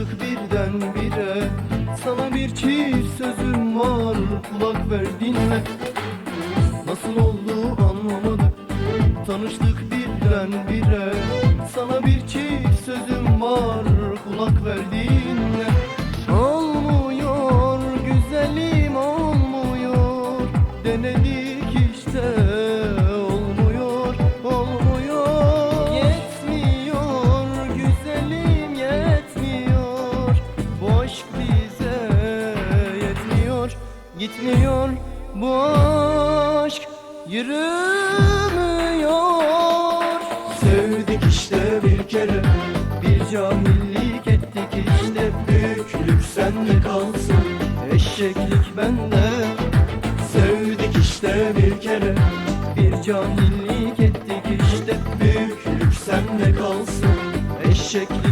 ayrıldık birdenbire Sana bir çift sözüm var. Kulak ver dinle. Nasıl oldu anlamadık. Tanıştık birdenbire Sana bir çift sözüm var. Kulak ver dinle. Gitmiyor. Bu aşk yürümüyor. Sevdik işte bir kere Bir cahillik ettik işte. Büyüklük sende kalsın Eşeklik bende. Sevdik işte bir kere Bir cahillik ettik işte. Büyüklük sende kalsın Eşeklik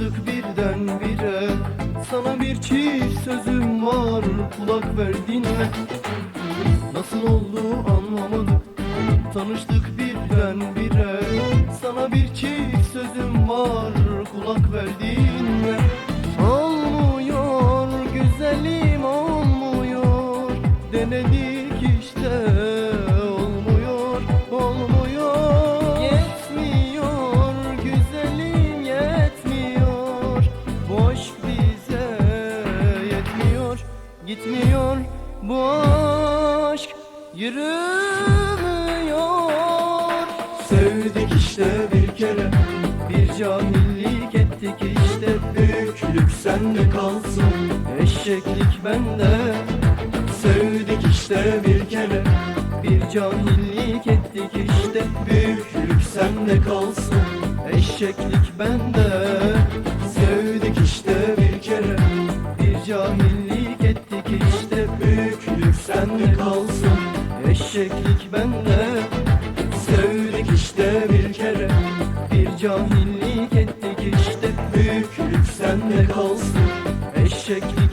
Tanıştık birden bire. Sana bir çift sözüm var. Kulak ver dinle Nasıl oldu anlamadım. Tanıştık birden bire Gitmiyor. Bu aşk yürümüyor. Sevdik işte bir kere. Bir cahillik ettik işte. Büyüklük sende kalsın. Eşeklik bende. Sevdik işte bir kere. Bir cahillik ettik işte. Büyüklük sende kalsın. Eşeklik bende. Sevdik işte bir kere. Bir cahillik sende kalsın. Eşeklik bende. Sevdik işte bir kere. Bir cahillik ettik işte. Büyüklük sende kalsın. Eşeklik